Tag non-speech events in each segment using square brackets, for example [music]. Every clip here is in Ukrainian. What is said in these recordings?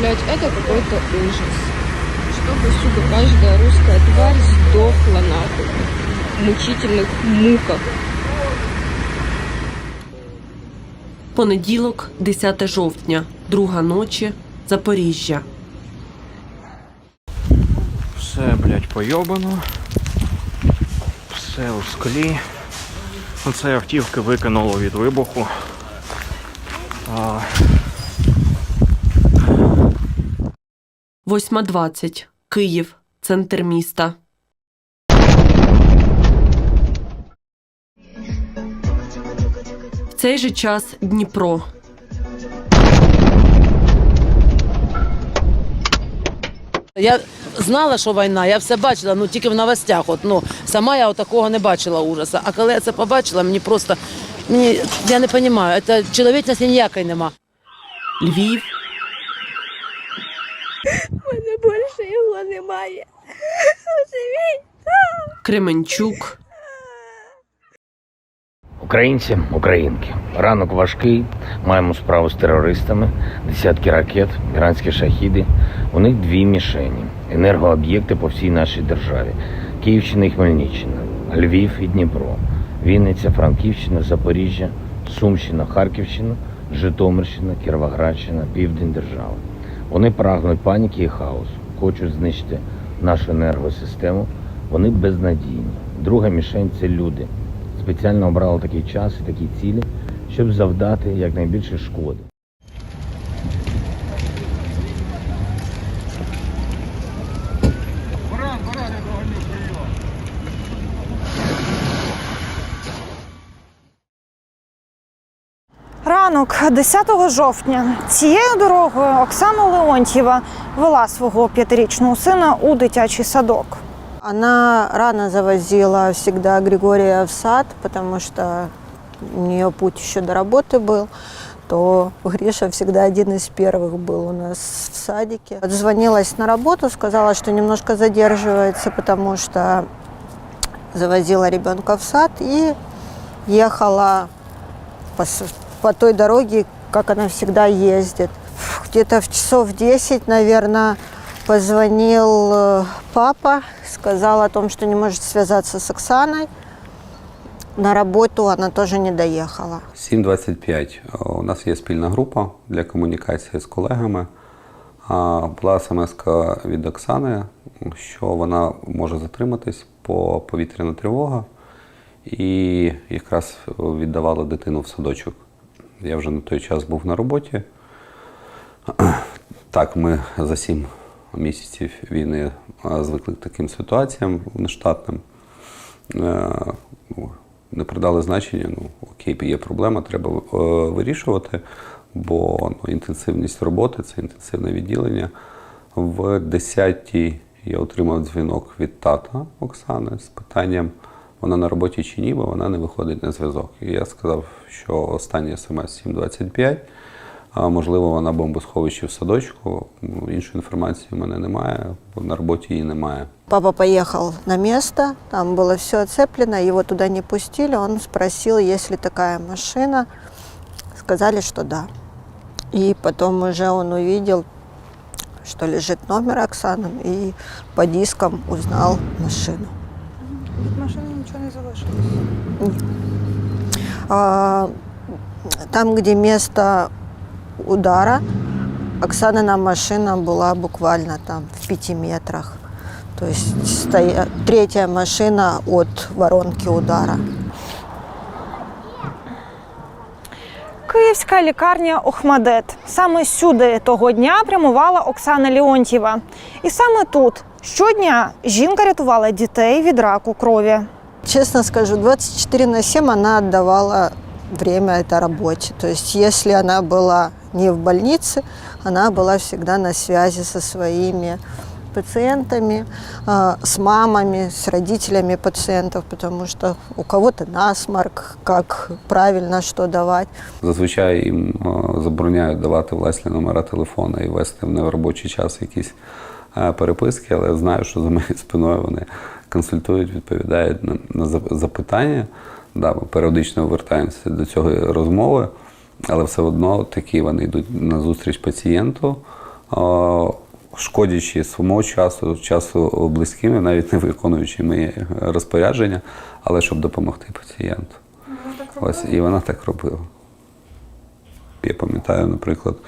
блядь, это какой-то ужас. Чтобы, сука, каждая русская тварь сдохла нахуй. В мучительных муках. Понеділок, 10 жовтня, друга ночі, Запоріжжя. Все, блядь, пойобано. Все у склі. Оце автівки викинуло від вибуху. А, 8.20. Київ, центр міста. В цей же час Дніпро. Я знала, що війна, я все бачила, ну тільки в новостях. От, ну, сама я такого не бачила ужасу. А коли я це побачила, мені просто мені, я не розумію, це чоловічності ніякої нема. Львів, мене більше його немає. Кременчук, Українці, українки, ранок важкий. Маємо справу з терористами, десятки ракет, іранські шахіди. У них дві мішені, енергооб'єкти по всій нашій державі: Київщина і Хмельниччина, Львів і Дніпро, Вінниця, Франківщина, Запоріжжя, Сумщина, Харківщина, Житомирщина, Кіровоградщина, Південь держави. Вони прагнуть паніки і хаосу, хочуть знищити нашу енергосистему. Вони безнадійні. Друга мішень це люди. Спеціально обрали такий час і такі цілі, щоб завдати якнайбільше шкоди. Ранок 10 жовтня цією дорогою Оксана Леонтьєва вела свого п'ятирічного сина у дитячий садок. Она рано завозила всегда Григория в сад, потому что у нее путь еще до работы был. То Гриша всегда один из первых был у нас в садике. Отзвонилась на работу, сказала, что немножко задерживается, потому что завозила ребенка в сад и ехала по, с- по той дороге, как она всегда ездит. Где-то в часов 10, наверное, позвонил э, папа, сказал о том, что не может связаться с Оксаной. На работу она тоже не доехала. 7.25. У нас є спільна група для комунікації з колегами. Була смс від Оксани, що вона може затриматись по повітряна тривога, і якраз віддавала дитину в садочок. Я вже на той час був на роботі. [clears throat] Так, ми за сім місяців війни звикли к таким ситуаціям нештатним. Е, ну, не придали значення, ну окей, є проблема, треба е, вирішувати, бо ну, інтенсивність роботи це інтенсивне відділення. В 10-й я отримав дзвінок від тата Оксани з питанням, вона на роботі чи ні, бо вона не виходить на зв'язок. І я сказав, що останній смс 7.25, а можливо, вона в бомбосховищі в садочку. Ну, іншої інформації в мене немає, бо на роботі її немає. Папа поехал на место, там было все оцеплено, его туда не пустили. Он спросил, есть ли такая машина. Сказали, что да. И потом уже он увидел, что лежит номер Оксаны, и по дискам узнал машину. Від машини нічого не залишилось. А, Там, где место удара, Оксанина машина была буквально там в пяти метрах. То есть стоя... третья машина от воронки удара. Київська лікарня Охмадет. Саме сюди того дня прямувала Оксана Леонтьєва. І саме тут щодня жінка рятувала дітей від раку крові. Честно скажу, 24 на 7 она отдавала время этой работе. То есть если она была не в больнице, она была всегда на связи со своими пациентами, а, с мамами, с родителями пациентов, потому что у кого-то насморк, как правильно что давать. Зазвичай їм е, забороняють давати власні номера телефона і вести в неробочий час якісь е, переписки, але я знаю, що за моєю спиною вони консультують, відповідають на, на запитання. Да, ми періодично повертаємося до цього розмови, але все одно такі вони йдуть на зустріч пацієнту. е, шкодячи своєму часу, часу близьким, навіть не виконуючи мої розпорядження, але щоб допомогти пацієнту. Ось, і вона так робила. Я пам'ятаю, наприклад, е,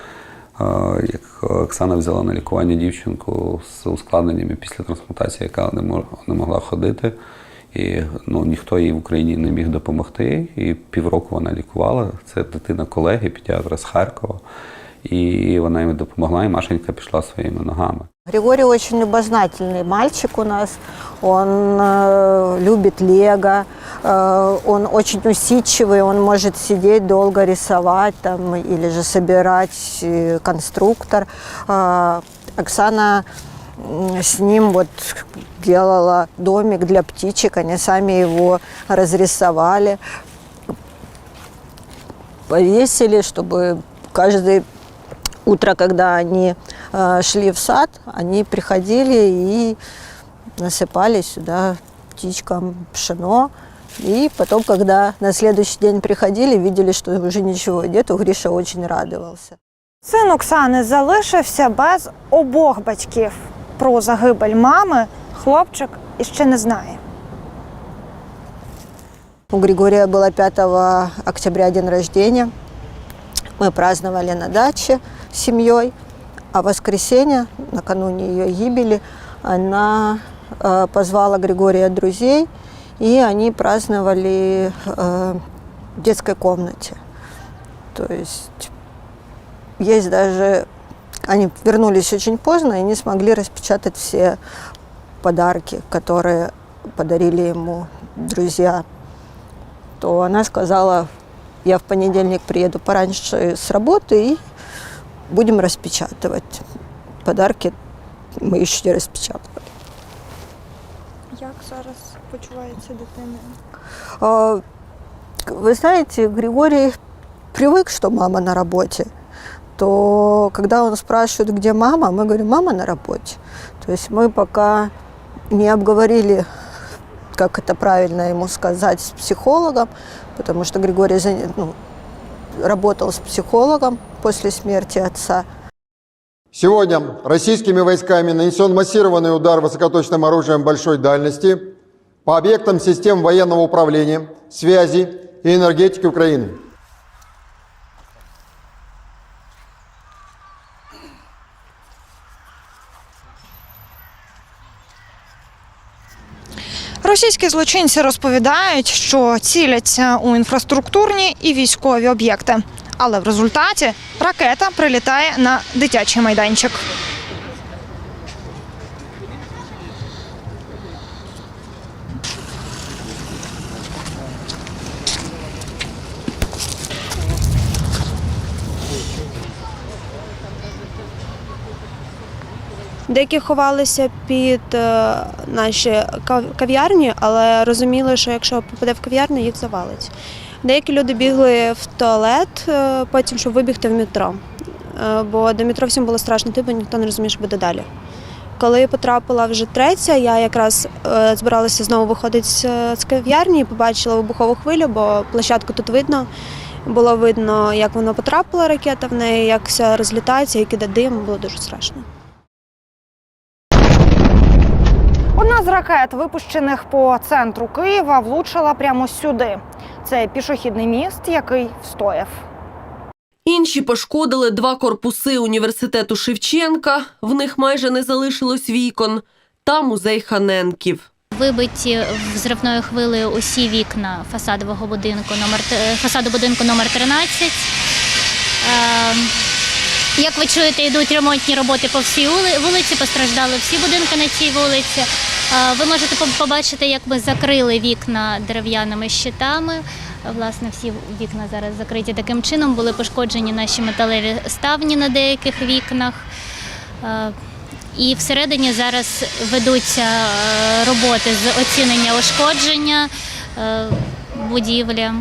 як Оксана взяла на лікування дівчинку з ускладненнями після трансплантації, яка не мож- не могла ходити. І ну, ніхто їй в Україні не міг допомогти. І півроку вона лікувала. Це дитина колеги, педіатра з Харкова І вона їм допомогла, і Машенька пішла своїми ногами. Григорий очень любознательный мальчик у нас. Он э, любит лего, э, он очень усидчивый, он может сидеть долго рисовать там, или же собирать э, конструктор. Э, Оксана м, с ним вот делала домик для птичек, они сами его разрисовали, повесили, чтобы каждый утро, когда они э, шли в сад, они приходили и насыпали сюда птичкам пшено. И потом, когда на следующий день приходили, видели, что уже ничего нету, Гриша очень радовался. Син Оксани залишився без обох батьків. Про загибель мами хлопчик іще не знає. У Григория было 5 октября день рождения. Мы праздновали на даче с Семьей. А в воскресенье, накануне ее гибели, она э, позвала Григория друзей, и они праздновали э, в детской комнате. То есть есть даже... Они вернулись очень поздно и не смогли распечатать все подарки, которые подарили ему друзья то она сказала, я в понедельник приеду пораньше с работы и будем распечатывать. Подарки мы еще не распечатывали. Як зараз почувається дитина? А, Вы знаете, Григорий привык, что мама на работе. То когда он спрашивает, где мама, мы говорим, мама на работе. То есть мы пока не обговорили, как это правильно ему сказать, с психологом, потому что Григорий ну, работал с психологом после смерти отца. Сегодня российскими войсками нанесен массированный удар высокоточным оружием большой дальности по объектам систем военного управления, связи и энергетики Украины. Російські злочинці розповідають, що ціляться у інфраструктурні і військові об'єкти. Але в результаті ракета прилітає на дитячий майданчик. Деякі ховалися під е, наші кав'ярні, але розуміли, що якщо попаде в кав'ярню, їх завалить. Деякі люди бігли в туалет, е, потім щоб вибігти в метро. Е, Бо до метро всім було страшно, йти, бо ніхто не розуміє, що буде далі. Коли потрапила вже третя, я якраз збиралася знову виходити з, кав'ярні і побачила вибухову хвилю, бо площадку тут видно. Було видно, як вона потрапила, ракета в неї, як все розлітається, як іде дим, було дуже страшно. Одна з ракет, випущених по центру Києва, влучила прямо сюди. Це пішохідний міст, який встояв. Інші пошкодили два корпуси університету Шевченка. В них майже не залишилось вікон. Та музей Ханенків. Вибиті взривною хвилею усі вікна фасадового будинку номер фасаду будинку номер 13. Як ви чуєте, йдуть ремонтні роботи по всій ули- вулиці, постраждали всі будинки на цій вулиці. Е, Ви можете побачити, як ми закрили вікна дерев'яними щитами. Власне, всі вікна зараз закриті таким чином. Були пошкоджені наші металеві ставні на деяких вікнах. Е, І всередині зараз ведуться е, роботи з оцінення ушкодження будівлі.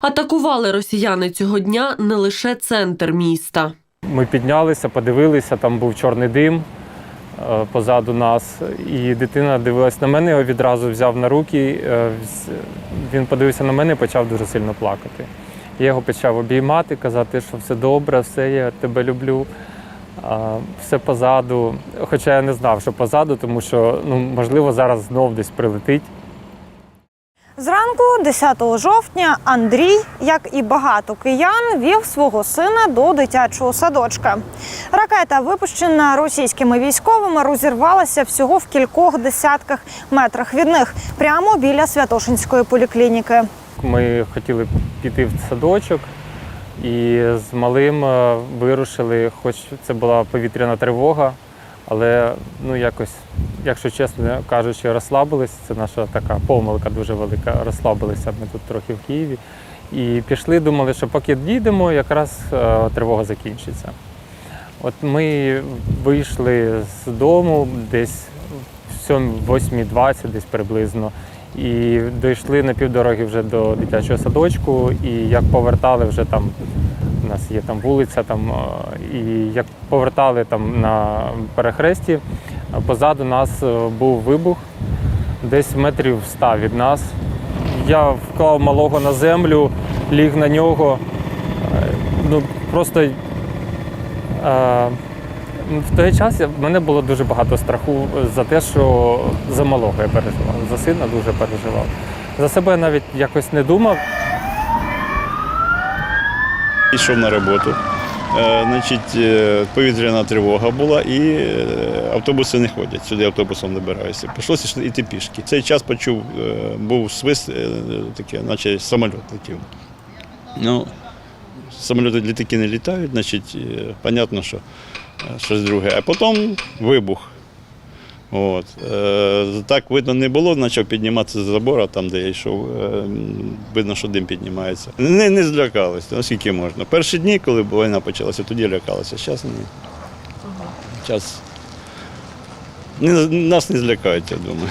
Атакували росіяни цього дня не лише центр міста. Ми піднялися, подивилися, там був чорний дим е, позаду нас. І дитина дивилась на мене, його відразу взяв на руки. е, Він подивився на мене і почав дуже сильно плакати. Я його почав обіймати, казати, що все добре, все, я тебе люблю. Все позаду. Хоча я не знав, що позаду, тому що ну, можливо зараз знов десь прилетить. Зранку, 10 жовтня, Андрій, як і багато киян, вів свого сина до дитячого садочка. Ракета, випущена російськими військовими, розірвалася всього в кількох десятках метрах від них, прямо біля Святошинської поліклініки. Ми хотіли піти в садочок і з малим е, вирушили, хоч це була повітряна тривога, але ну якось, якщо чесно кажучи, розслабились. Це наша така помилка дуже велика. Розслабилися ми тут трохи в Києві. І пішли, думали, що поки дійдемо, якраз е, тривога закінчиться. От ми вийшли з дому десь в 8.20 десь приблизно. І дійшли на півдороги вже до дитячого садочку, і як повертали вже там, у нас є там вулиця, там, і як повертали там на перехресті, позаду нас е, був вибух, десь метрів 100 від нас. Я вклав малого на землю, ліг на нього. Е, Ну, просто е, в той час в мене було дуже багато страху за те, що за малого я переживав, за сина дуже переживав. За себе я навіть якось не думав. Йшов на роботу. Е, Значить, е, повітряна тривога була і е, автобуси не ходять. Сюди автобусом добираюся. Прийшлося йти пішки. Цей час почув, е, був свист, е, таке, наче самоліт летів. Ну, самоліти літаки не літають, значить, е, понятно, що е, щось друге. А потім вибух. От. Е, так видно не було, почав підніматися з забора, там, де я йшов. Е, видно, що дим піднімається. Не, не злякалися, наскільки можна. Перші дні, коли війна почалася, тоді лякалися. Зараз ні. Час. Не- Нас не злякають, я думаю.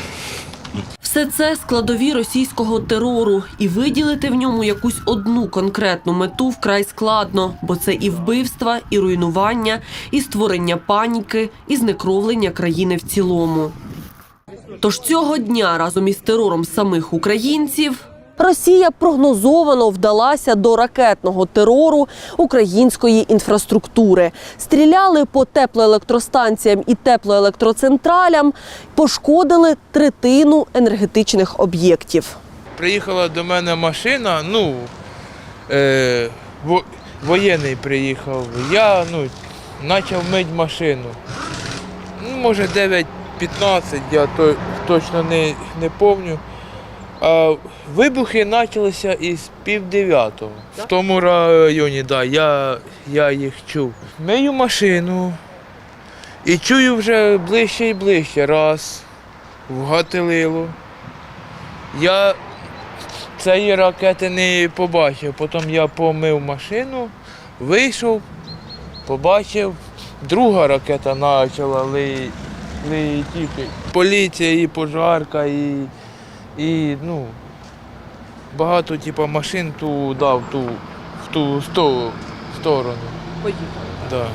Все це складові російського терору, і виділити в ньому якусь одну конкретну мету вкрай складно, бо це і вбивства, і руйнування, і створення паніки, і знекровлення країни в цілому. Тож цього дня разом із терором самих українців. Росія прогнозовано вдалася до ракетного терору української інфраструктури. Стріляли по теплоелектростанціям і теплоелектроцентралям, пошкодили третину енергетичних об'єктів. Приїхала до мене машина, ну, е, во- воєнний приїхав. Я ну, почав мити машину. Ну, може 9-15, я то, точно не, не пам'ятаю. А вибухи почалися із пів дев'ятого. В тому районі, да, я, я їх чув. Мию машину і чую вже ближче і ближче. Раз, вгатилило. Я цієї ракети не побачив. Потім я помив машину, вийшов, побачив, друга ракета почала летіти. Поліція і пожарка, і, і ну, багато типу, машин ту дав ту, в ту сто- сторону. Поїхали. Да.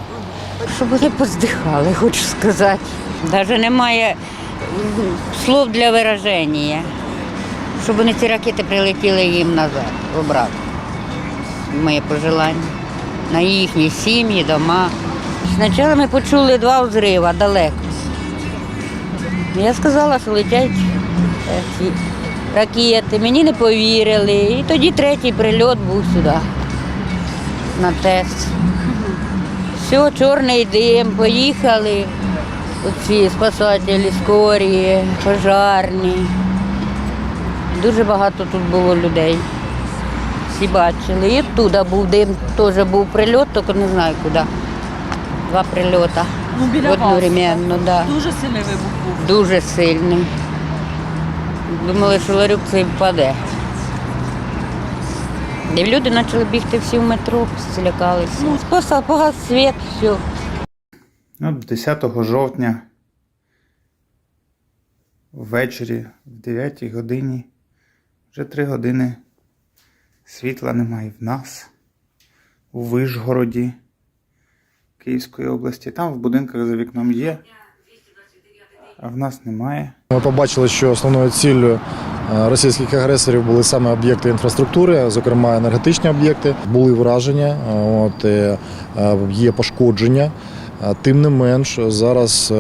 Щоб вони поздихали, хочу сказати. Навіть немає слов для вираження. Щоб вони ці ракети прилетіли їм назад, обратно. Моє пожелання. На їхні сім'ї, дома. Спочатку ми почули два взриви далеко. Я сказала, що летять ракети. Мені не повірили. І тоді третій прильот був сюди, на тест. Все, чорний дим, поїхали. Оці спасателі, скорі, пожарні. Дуже багато тут було людей. Всі бачили. І туди був дим, теж був прильот, тільки не знаю куди. Два прильоти. Ну, біля вас. Одновременно, да. Дуже сильний вибух був. Дуже сильний. Думали, що ларюк цей впаде. І люди почали бігти всі в метро, злякалися. Ну, погас, погас світ, все. Ну, 10 жовтня ввечері, в 9 годині, вже 3 години світла немає в нас, у Вишгороді Київської області. Там в будинках за вікном є, в нас немає. Ми побачили, що основною ціллю е, російських агресорів були саме об'єкти інфраструктури, зокрема енергетичні об'єкти. Були враження, е, от, е, є пошкодження. Тим не менш, зараз,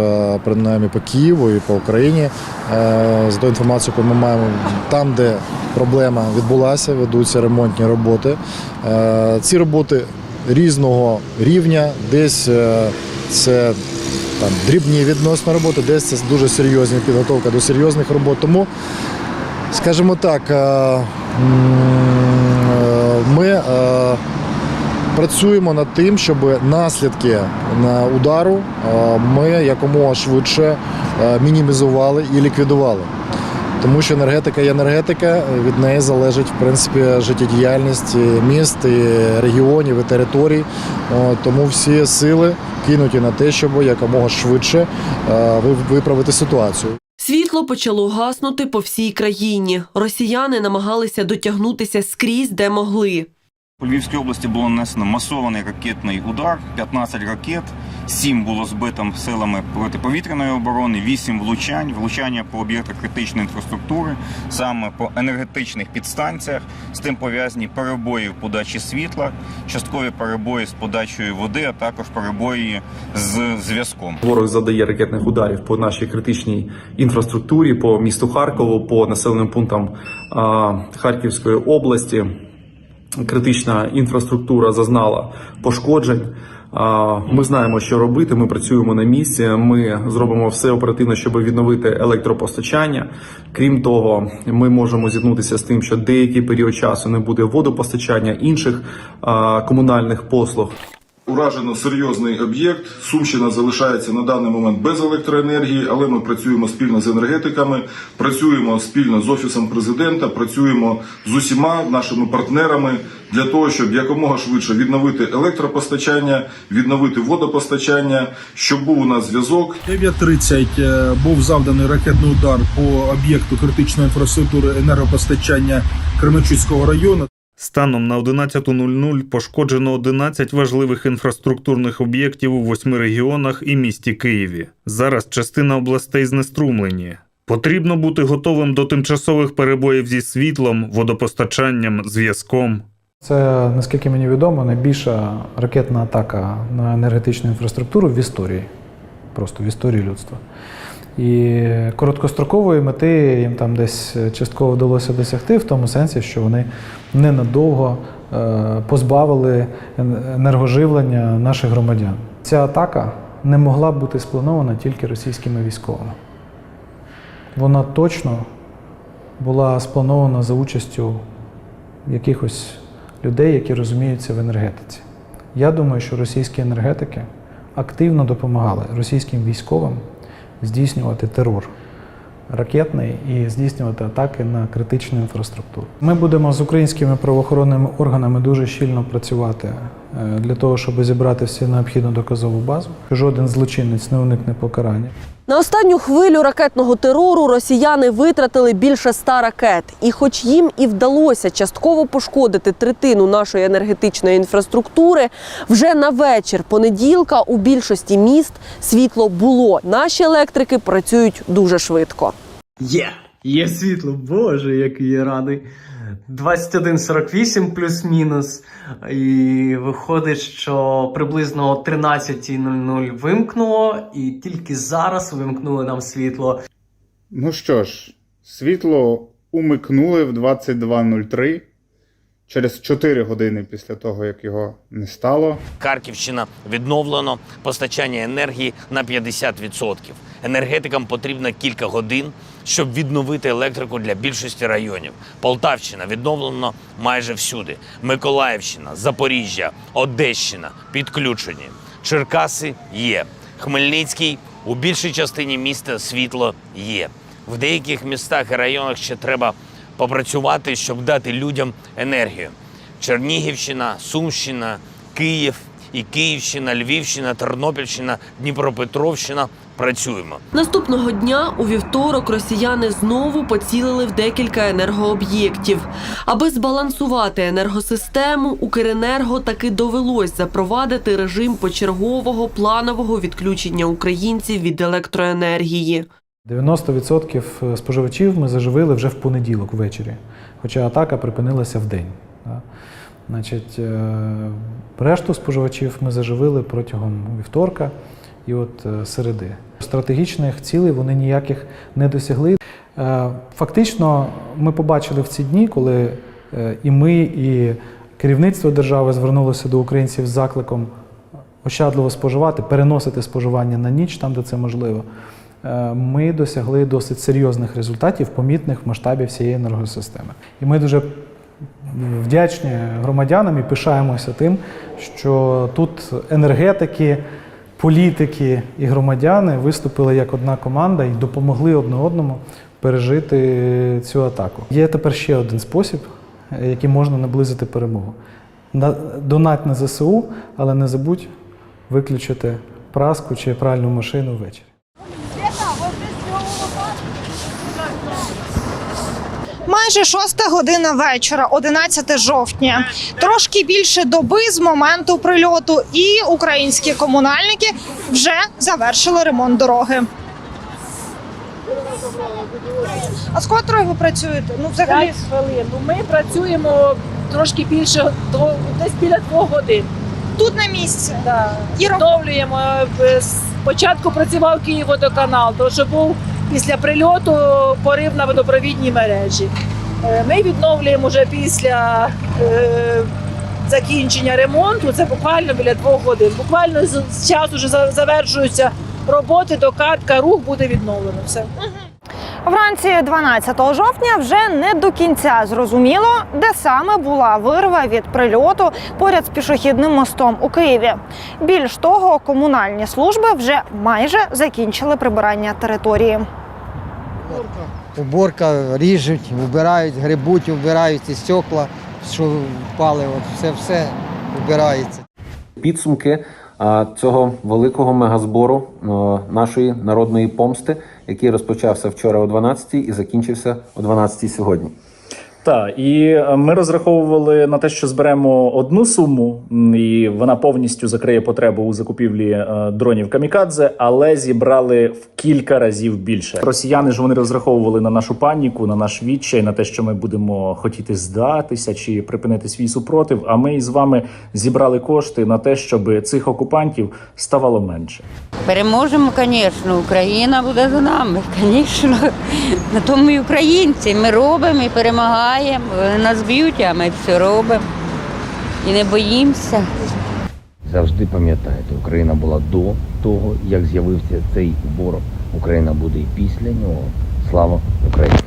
принаймні по Києву і по Україні, з тою інформацією, яку ми маємо, там, де проблема відбулася, ведуться ремонтні роботи. Ці роботи різного рівня, десь це там, дрібні відносно роботи, десь це дуже серйозна підготовка до серйозних робот. Тому, скажімо так, е, ми е, працюємо над тим, щоб наслідки на удару е, ми якомога швидше мінімізували і ліквідували. Тому що енергетика є енергетика, від неї залежить в принципі життєдіяльність міст, і регіонів, і територій. Тому всі сили кинуті на те, щоб якомога швидше е, виправити ситуацію. Світло почало гаснути по всій країні. Росіяни намагалися дотягнутися скрізь, де могли. У Львівській області було нанесено масований ракетний удар, 15 ракет, 7 було збито силами протиповітряної оборони, 8 влучань, влучання по об'єктах критичної інфраструктури, саме по енергетичних підстанціях. З тим пов'язані перебої в подачі світла, часткові перебої з подачею води, а також перебої з зв'язком. Ворог задає ракетних ударів по нашій критичній інфраструктурі, по місту Харкову, по населеним пунктам Харківської області. Критична інфраструктура зазнала пошкоджень. Ми знаємо, що робити. Ми працюємо на місці. Ми зробимо все оперативно, щоб відновити електропостачання. Крім того, ми можемо зіткнутися з тим, що деякий період часу не буде водопостачання інших комунальних послуг. Уражено серйозний об'єкт. Сумщина залишається на даний момент без електроенергії, але ми працюємо спільно з енергетиками, працюємо спільно з офісом президента, працюємо з усіма нашими партнерами для того, щоб якомога швидше відновити електропостачання, відновити водопостачання, щоб був у нас зв'язок. 9.30 е, був завданий ракетний удар по об'єкту критичної інфраструктури енергопостачання Кременчуцького району. Станом на 11.00 пошкоджено 11 важливих інфраструктурних об'єктів у восьми регіонах і місті Києві. Зараз частина областей знеструмлені. Потрібно бути готовим до тимчасових перебоїв зі світлом, водопостачанням, зв'язком. Це, наскільки мені відомо, найбільша ракетна атака на енергетичну інфраструктуру в історії, просто в історії людства. І короткострокової мети їм там десь частково вдалося досягти, в тому сенсі, що вони ненадовго е, позбавили енергоживлення наших громадян. Ця атака не могла бути спланована тільки російськими військовими. Вона точно була спланована за участю якихось людей, які розуміються в енергетиці. Я думаю, що російські енергетики активно допомагали російським військовим здійснювати терор ракетний і здійснювати атаки на критичну інфраструктуру. Ми будемо з українськими правоохоронними органами дуже щільно працювати для того, щоб зібрати всю необхідну доказову базу. Жоден злочинець не уникне покарання. На останню хвилю ракетного терору росіяни витратили більше ста ракет. І хоч їм і вдалося частково пошкодити третину нашої енергетичної інфраструктури, вже на вечір понеділка у більшості міст світло було. Наші електрики працюють дуже швидко. Є, є світло, боже, який я радий. 21.48 плюс-мінус. І виходить, що приблизно о 13.00 вимкнуло, і тільки зараз вимкнули нам світло. Ну що ж, світло умикнули в 22.03 через 4 години після того, як його не стало. Харківщина відновлено постачання енергії на 50%. Енергетикам потрібно кілька годин, щоб відновити електрику для більшості районів. Полтавщина відновлено майже всюди. Миколаївщина, Запоріжжя, Одещина підключені. Черкаси є. Хмельницький у більшій частині міста світло є. В деяких містах і районах ще треба попрацювати, щоб дати людям енергію. Чернігівщина, Сумщина, Київ і Київщина, Львівщина, Тернопільщина, Дніпропетровщина. Працюємо. Наступного дня у вівторок росіяни знову поцілили в декілька енергооб'єктів. Аби збалансувати енергосистему, Укренерго таки довелось запровадити режим почергового планового відключення українців від електроенергії. 90% споживачів ми заживили вже в понеділок ввечері, хоча атака припинилася в день. Значить, е, решту споживачів ми заживили протягом вівторка і от е, середи. Стратегічних цілей вони ніяких не досягли. Е, Фактично, ми побачили в ці дні, коли е, і ми, і керівництво держави звернулося до українців з закликом ощадливо споживати, переносити споживання на ніч там, де це можливо. Ми досягли досить серйозних результатів, помітних в масштабі всієї енергосистеми. І ми дуже вдячні громадянам і пишаємося тим, що тут енергетики, політики і громадяни виступили як одна команда і допомогли одне одному пережити цю атаку. Є тепер ще один спосіб, яким можна наблизити перемогу. На- Донать на ЗСУ, але не забудь виключити праску чи пральну машину ввечері. Майже шоста година вечора, 11 жовтня. Трошки більше доби з моменту прильоту, і українські комунальники вже завершили ремонт дороги. А з котрою ви працюєте? Ну, взагалі, П'ять хвилин. Ну, Ми працюємо трошки більше, до- десь біля двох годин. тут на місці. Да. І роб- Відновлюємо. е, Спочатку працював Київводоканал, тому що був після прильоту порив на водопровідній мережі. Е, Ми відновлюємо вже після е, закінчення ремонту. Це буквально біля двох годин. Буквально з, часу вже за- завершуються роботи, докатка, рух буде відновлено. Все. Вранці 12 жовтня вже не до кінця зрозуміло, де саме була вирва від прильоту поряд з пішохідним мостом у Києві. Більш того, комунальні служби вже майже закінчили прибирання території. Уборка ріжуть, вбирають, грибуть, вбирають і стекла, що впали, от все, все вбирається. підсумки цього великого мегазбору нашої народної помсти, який розпочався вчора о 12 і закінчився о 12 сьогодні. Так, і е, ми розраховували на те, що зберемо одну суму, і вона повністю закриє потребу у закупівлі е, дронів камікадзе, але зібрали в кілька разів більше. Росіяни ж вони розраховували на нашу паніку, на наш відчай, на те, що ми будемо хотіти здатися чи припинити свій супротив. А ми із вами зібрали кошти на те, щоб цих окупантів ставало менше. Переможемо, звісно, Україна буде за нами, [laughs] звісно. На тому і українці. Ми робимо і перемагаємо. Вони нас б'ють, а ми все робимо. І не боїмося. Завжди пам'ятайте, Україна була до того, як з'явився цей ворог. Україна буде і після нього. Слава Україні!